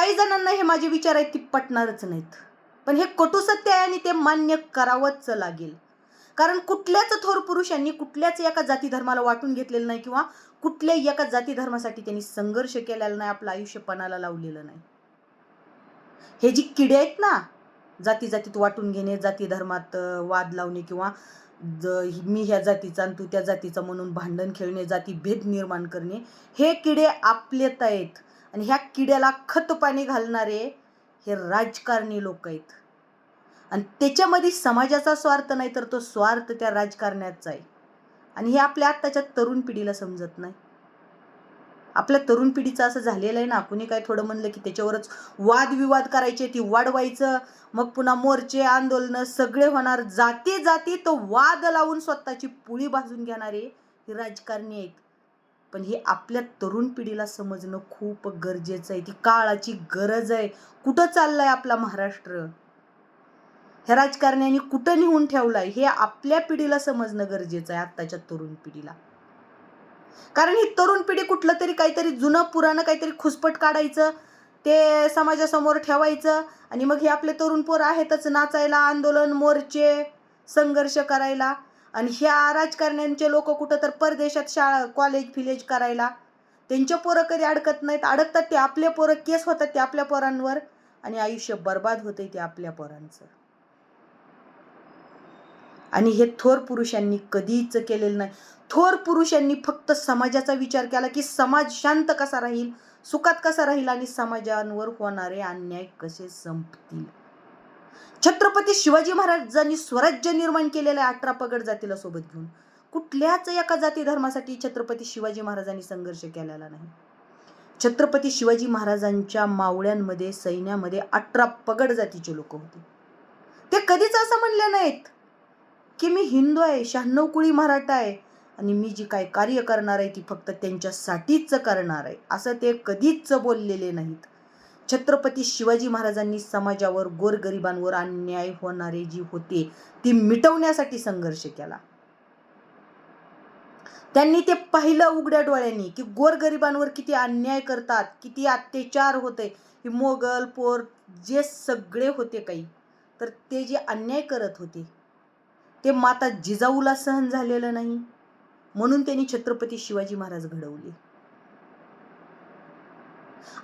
काही जणांना हे माझे विचार आहेत ती पटणारच नाहीत. पण हे कटू सत्य आहे आणि ते मान्य करावंच लागेल. कारण कुठल्याच थोर पुरुषांनी कुठल्याच एका जाती धर्माला वाटून घेतलेलं नाही किंवा कुठल्याही एका जाती धर्मासाठी त्यांनी संघर्ष केलेला नाही आपलं आयुष्य पणाला लावलेलं नाही. हे जी किडे आहेत ना जाती जातीत वाटून घेणे जाती धर्मात वाद लावणे किंवा ज- मी ह्या जातीचा आणि तू त्या जातीचा म्हणून भांडण खेळणे जाती भेद निर्माण करणे हे किडे आपलेत आहेत. आणि ह्या किड्याला खत पाणी घालणारे हे राजकारणी लोक आहेत. आणि त्याच्यामध्ये समाजाचा स्वार्थ नाही तर तो स्वार्थ त्या राजकारण्याचा आहे. आणि हे आपल्या आत्ताच्या तरुण पिढीला समजत नाही. आपल्या तरुण पिढीचं असं झालेलं आहे ना कुणी काय थोडं म्हणलं की त्याच्यावरच वादविवाद करायचे ती वाढवायचं मग पुन्हा मोर्चे आंदोलनं सगळे होणार. जाती जाती तो वाद लावून स्वतःची पुळी भाजून घेणारे ही राजकारणी आहेत. पण हे आपल्या तरुण पिढीला समजणं खूप गरजेचं आहे. ती काळाची गरज आहे. कुठं चाललाय आपला महाराष्ट्र? ह्या राजकारण्यांनी कुठं नेऊन ठेवलाय? हे आपल्या पिढीला समजणं गरजेचं आहे आत्ताच्या तरुण पिढीला. कारण ही तरुण पिढी कुठलं तरी काहीतरी जुनं पुराणं काहीतरी खुसपट काढायचं ते समाजासमोर ठेवायचं आणि मग हे आपले तरुण पोरं आहेतच नाचायला आंदोलन मोर्चे संघर्ष करायला. आणि ह्या राजकारण्यांचे लोक कुठं तर परदेशात शाळा कॉलेज फिलेज करायला. त्यांचे पोरं कधी अडकत नाहीत. अडकतात ते आपले पोरं केस होतात ते आपल्या पोरांवर. आणि आयुष्य बर्बाद होते ते आपल्या पोरांचं. आणि हे थोर पुरुषांनी कधीच केलेलं नाही. थोर पुरुषांनी फक्त समाजाचा विचार केला की समाज शांत कसा राहील सुखात कसा राहील आणि समाजांवर होणारे अन्याय कसे संपतील? छत्रपती शिवाजी महाराजांनी स्वराज्य निर्माण केलेलं आहे अठरा पगड जातीला सोबत घेऊन कुठल्याच एका जाती धर्मासाठी छत्रपती शिवाजी महाराजांनी संघर्ष केलेला नाही. छत्रपती शिवाजी महाराजांच्या मावळ्यांमध्ये सैन्यामध्ये अठरा पगड जातीचे लोक होते. ते कधीच असं म्हणले नाहीत की मी हिंदू आहे शहाण्णव कुळी मराठा आहे आणि मी जी काय कार्य करणार आहे ती फक्त त्यांच्यासाठीच करणार आहे. असं ते कधीच बोललेले नाहीत. छत्रपती शिवाजी महाराजांनी समाजावर गोरगरिबांवर अन्याय होणारे जी होते ती मिटवण्यासाठी संघर्ष केला. त्यांनी ते पाहिलं उघड्या डोळ्यांनी की गोरगरिबांवर किती अन्याय करतात किती अत्याचार होते ही मोगल पोर जे सगळे होते काही तर ते जे अन्याय करत होते ते माता जिजाऊला सहन झालेलं नाही. म्हणून त्यांनी छत्रपती शिवाजी महाराज घडवले.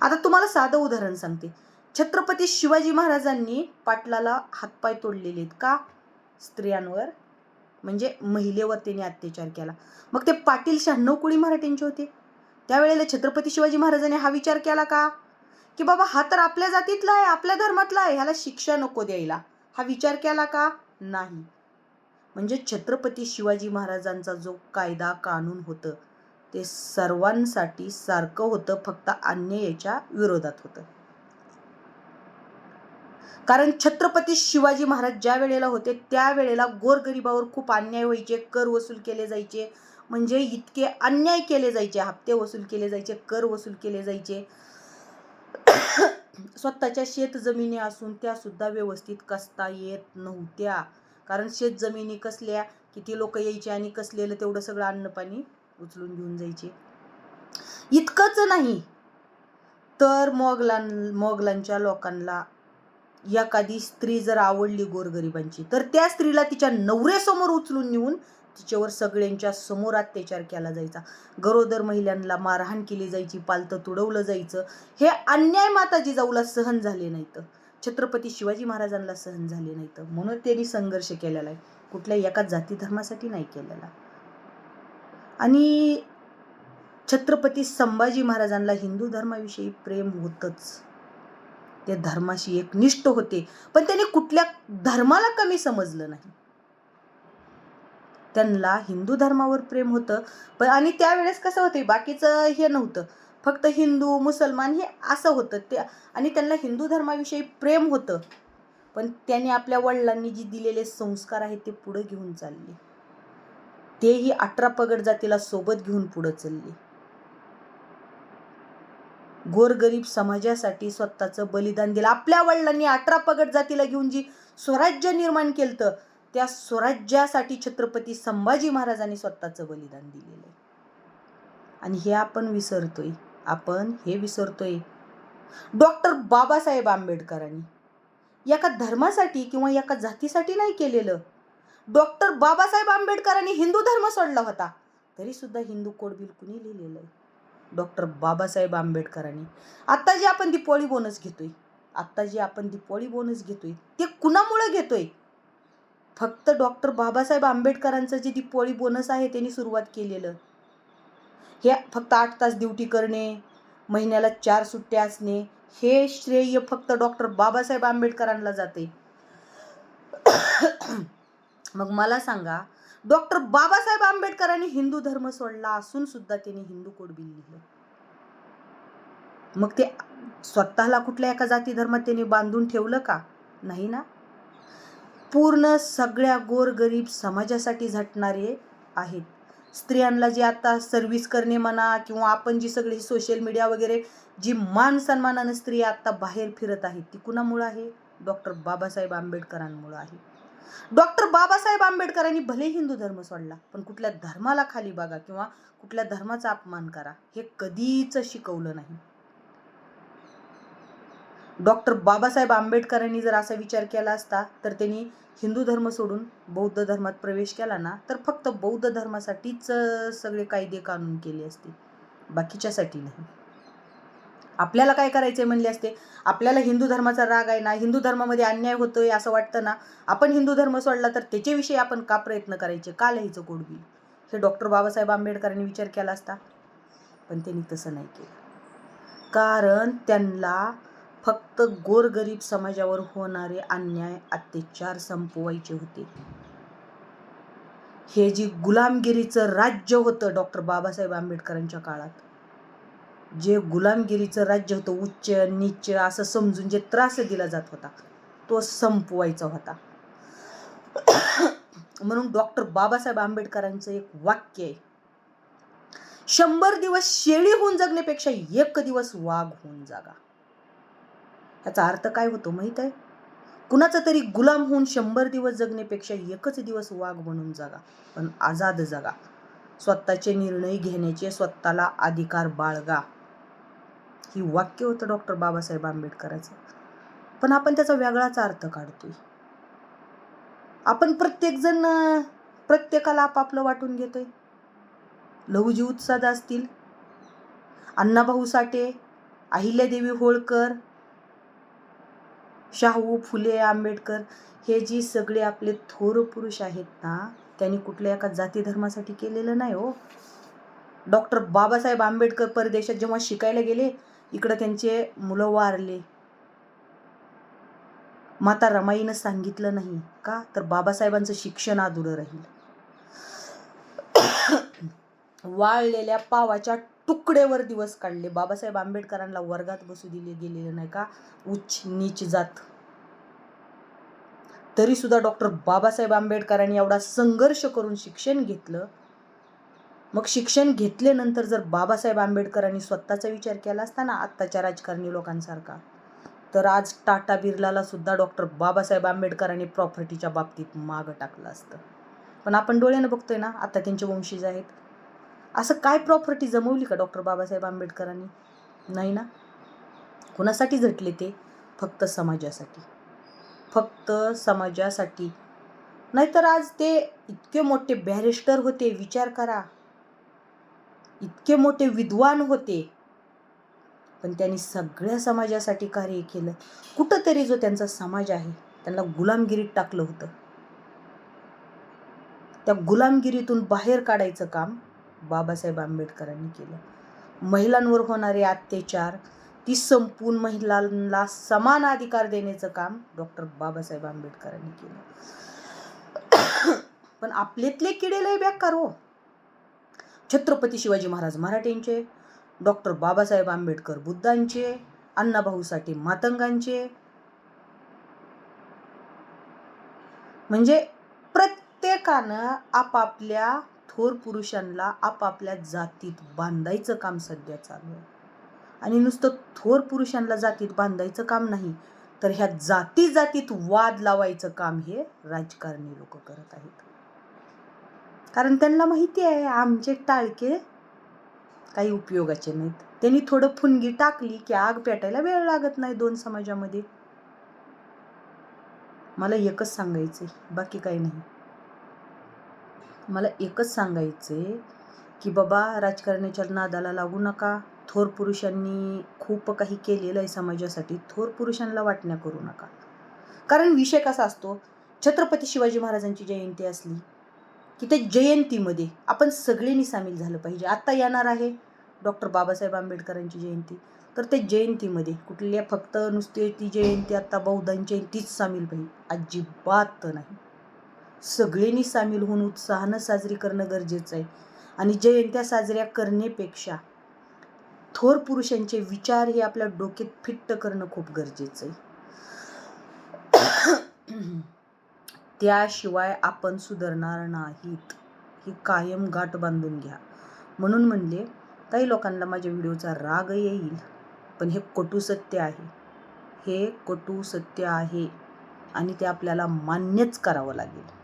आता तुम्हाला साधं उदाहरण सांगते. छत्रपती शिवाजी महाराजांनी पाटलाला हातपाय तोडलेले आहेत का? स्त्रियांवर म्हणजे महिलेवर त्यांनी अत्याचार केला. मग ते पाटील शहाण्णव कुळी मराठ्यांचे होते. त्यावेळेला छत्रपती शिवाजी महाराजांनी हा विचार केला का? की बाबा हा तर आपल्या जातीतला आहे आपल्या धर्मातला आहे ह्याला शिक्षा नको द्यायला. हा विचार केला का? नाही. म्हणजे छत्रपती शिवाजी महाराजांचा जो कायदा कानून होतं ते सर्वांसाठी सारखं होतं फक्त अन्यायाच्या विरोधात होतं. कारण छत्रपती शिवाजी महाराज ज्या वेळेला होते त्यावेळेला गोरगरिबावर खूप अन्याय व्हायचे कर वसूल केले जायचे. म्हणजे इतके अन्याय केले जायचे हप्ते वसूल केले जायचे कर वसूल केले जायचे. स्वतःच्या शेत जमिनी असून त्या सुद्धा व्यवस्थित कसता येत नव्हत्या. कारण शेत जमिनी कसल्या किती लोक यायचे आणि कसलेलं तेवढं सगळं अन्न पाणी उचलून घेऊन जायचे. इतकंच नाही तर मोगलां मोगलांच्या लोकांना एखादी स्त्री जर आवडली गोरगरिबांची तर त्या स्त्रीला तिच्या नवऱ्यासमोर उचलून नेऊन तिच्यावर सगळ्यांच्या समोर अत्याचार केला जायचा. गरोदर महिलांना मारहाण केली जायची पालतं तुडवलं जायचं. हे अन्याय माता जिजाऊला सहन झाले नाहीत. छत्रपती शिवाजी महाराजांना सहन झाले नाहीत. म्हणून त्यांनी संघर्ष केलेला आहे. कुठल्याही एका जाती धर्मासाठी नाही केलेला. आणि छत्रपती संभाजी महाराजांना हिंदू धर्माविषयी प्रेम होतच. ते धर्माशी एक निष्ठ होते. पण त्यांनी कुठल्या धर्माला कमी समजलं नाही. त्यांना हिंदू धर्मावर प्रेम होतं. पण आणि त्यावेळेस कसं होतं बाकीचं हे नव्हतं. फक्त हिंदू मुसलमान हे असं होतं. ते आणि त्यांना हिंदू धर्माविषयी प्रेम होतं. पण त्यांनी आपल्या वडिलांनी जी दिलेले संस्कार आहेत ते पुढे घेऊन चालले. तेही अठरा पगड जातीला सोबत घेऊन पुढे चालले. गोरगरीब समाजासाठी स्वतःचं बलिदान दिलं. आपल्या वडिलांनी अठरा पगड जातीला घेऊन जी स्वराज्य निर्माण केलं त्या स्वराज्यासाठी छत्रपती संभाजी महाराजांनी स्वतःचं बलिदान दिलेलं आहे. आणि हे आपण विसरतोय. आपण हे विसरतोय. डॉक्टर बाबासाहेब आंबेडकरांनी एका धर्मासाठी किंवा एका जातीसाठी नाही केलेलं. डॉक्टर बाबासाहेब आंबेडकरांनी हिंदू धर्म सोडला होता. तरी सुद्धा हिंदू कोड बिल कुणी लिहिलेलं आहे डॉक्टर बाबासाहेब आंबेडकरांनी. आत्ता जे आपण दिपोळी बोनस घेतोय. आत्ता जे आपण दिपोळी बोनस घेतोय ते कुणामुळं घेतोय? फक्त डॉक्टर बाबासाहेब आंबेडकरांचं जे दिपोळी बोनस आहे त्यांनी सुरुवात केलेलं. हे फक्त आठ तास ड्युटी करणे महिन्याला चार सुट्ट्या असणे हे श्रेय फक्त डॉक्टर बाबासाहेब आंबेडकरांना जाते. मग मला सांगा डॉक्टर बाबासाहेब आंबेडकरांनी हिंदू धर्म सोडला असून सुद्धा त्यांनी हिंदू कोड बिल लिहिलं. मग ते स्वतःला कुठल्या एका जाती धर्मात त्यांनी बांधून ठेवलं का? नाही ना? पूर्ण सगळ्या गोरगरीब समाजासाठी झटणारे आहेत. स्त्रियांना जे आता सर्व्हिस करणे म्हणा किंवा आपण जी सगळी सोशल मीडिया वगैरे जी मान सन्मानानं स्त्रिया आता बाहेर फिरत आहेत ती कुणामुळं आहे? डॉक्टर बाबासाहेब आंबेडकरांमुळं आहे. डॉक्टर बाबासाहेब आंबेडकरांनी भले हिंदू धर्म सोडला पण कुठल्या धर्माला खाली बघा किंवा कुठल्या धर्माचा अपमान करा हे कधीच शिकवलं नाही. डॉक्टर बाबासाहेब आंबेडकरांनी जर असा विचार केला असता तर त्यांनी हिंदू धर्म सोडून बौद्ध धर्मात प्रवेश केला ना तर फक्त बौद्ध धर्मासाठीच सगळे कायदे कानून केले असते. बाकीच्यासाठी नाही. आपल्याला काय करायचे म्हणले असते? आपल्याला हिंदू धर्माचा राग आहे ना हिंदू धर्मामध्ये अन्याय होतोय असं वाटतं ना आपण हिंदू धर्म सोडला तर त्याच्याविषयी आपण का प्रयत्न करायचे? का लिहायचं कोडबिल हे डॉक्टर बाबासाहेब आंबेडकरांनी विचार केला असता. पण त्यांनी तसं नाही केलं. कारण त्यांना फक्त गोरगरीब समाजावर होणारे अन्याय अत्याचार संपवायचे होते. हे जी गुलामगिरीचं राज्य होतं डॉक्टर बाबासाहेब आंबेडकरांच्या काळात जे गुलामगिरीचं राज्य होतं उच्च नीच असं समजून जे त्रास दिला जात होता तो संपवायचा होता. म्हणून डॉक्टर बाबासाहेब आंबेडकरांचं एक वाक्य आहे. शंभर दिवस शेळी होऊन जगण्यापेक्षा एक दिवस वाघ होऊन जागा. याचा अर्थ काय होतो माहीत आहे? कुणाचा तरी गुलाम होऊन शंभर दिवस जगण्यापेक्षा एकच दिवस वाघ बनून जागा पण आझाद जगा. स्वतःचे निर्णय घेण्याचे स्वतःला अधिकार बाळगा. की वाक्य होतं डॉक्टर बाबासाहेब आंबेडकरांचं. पण आपण त्याचा वेगळाच अर्थ काढतोय. आपण प्रत्येकजण प्रत्येकाला आपापलं वाटून घेतोय. लहुजी उत्साद असतील. अण्णाभाऊ साठे अहिल्यादेवी होळकर शाहू फुले आंबेडकर हे जी सगळे आपले थोर पुरुष आहेत ना त्यांनी कुठल्या एका जाती धर्मासाठी केलेलं नाही हो. डॉक्टर बाबासाहेब आंबेडकर परदेशात जेव्हा शिकायला गेले इकडं त्यांचे मुलं वारले. माता रमाईनं सांगितलं नाही का? तर बाबासाहेबांचं शिक्षण अधुरं राहील. वाळलेल्या पावाच्या तुकडेवर दिवस काढले. बाबासाहेब आंबेडकरांना वर्गात बसू दिले गेलेले नाही का? उच्च नीच जात. तरी सुद्धा डॉक्टर बाबासाहेब आंबेडकरांनी एवढा संघर्ष करून शिक्षण घेतलं. मग शिक्षण घेतल्यानंतर जर बाबासाहेब आंबेडकरांनी स्वतःचा विचार केला असता ना आत्ताच्या राजकारणी लोकांसारखा तर आज टाटा बिर्लाला सुद्धा डॉक्टर बाबासाहेब आंबेडकरांनी प्रॉपर्टीच्या बाबतीत मागं टाकलं असतं. पण आपण डोळ्यानं बघतोय ना आता त्यांचे वंशीज आहेत. असं काय प्रॉपर्टी जमवली का डॉक्टर बाबासाहेब आंबेडकरांनी? नाही ना? कुणासाठी झटले ते? फक्त समाजासाठी. फक्त समाजासाठी. नाहीतर आज ते इतके मोठे बॅरिस्टर होते विचार करा. इतके मोठे विद्वान होते. पण त्यांनी सगळ्या समाजासाठी कार्य केलं. कुठंतरी जो त्यांचा समाज आहे त्यांना गुलामगिरीत टाकलं होतं. त्या गुलामगिरीतून बाहेर काढायचं काम बाबासाहेब आंबेडकरांनी केलं. महिलांवर होणारे अत्याचार ती संपून महिलांना समान अधिकार देण्याचं काम डॉक्टर बाबासाहेब आंबेडकरांनी केलं. पण आपलेतले किडे लय बेकार हो. छत्रपती शिवाजी महाराज मराठ्यांचे डॉक्टर बाबासाहेब आंबेडकर बुद्धांचे अण्णाभाऊ साठे मातंगांचे. म्हणजे प्रत्येकानं आपापल्या थोर पुरुषांना आपापल्या जातीत बांधायचं काम सध्या चालू आहे. आणि नुसतं थोर पुरुषांना जातीत बांधायचं काम नाही तर ह्या जाती जातीत वाद लावायचं काम हे राजकारणी लोक करत आहेत. कारण त्यांना माहिती आहे आमचे टाळके काही उपयोगाचे नाहीत. त्यांनी थोडं फुनगी टाकली की आग पेटायला वेळ लागत नाही दोन समाजामध्ये. मला एकच सांगायचंय बाकी काही नाही. मला एकच सांगायचंय की बाबा राजकारण्याच्या नादाला लागू नका. थोर पुरुषांनी खूप काही केलेलं आहे समाजासाठी. थोर पुरुषांना वाटण्या करू नका. कारण विषय कसा असतो छत्रपती शिवाजी महाराजांची जयंती असली की त्या जयंतीमध्ये आपण सगळ्यांनी सामील झालं पाहिजे. आत्ता येणार आहे डॉक्टर बाबासाहेब आंबेडकरांची जयंती. तर त्या जयंतीमध्ये कुठल्या फक्त नुसते ती जयंती आत्ता बौद्धांची तीच सामील पाहिजे. अजिबात नाही. सगळ्यांनी सामील होऊन उत्साहानं साजरी करणं गरजेचं आहे. आणि जयंत्या साजऱ्या करण्यापेक्षा थोर पुरुषांचे विचार हे आपल्या डोक्यात फिट्ट करणं खूप गरजेचं आहे. त्याशिवाय आपण सुधारणार नाहीत. ही कायम गाठ बांधून घ्या. म्हणून म्हणले काही लोकांना माझ्या व्हिडिओचा राग येईल पण हे कटू सत्य आहे. हे कटू सत्य आहे आणि ते आपल्याला मान्यच करावं लागेल.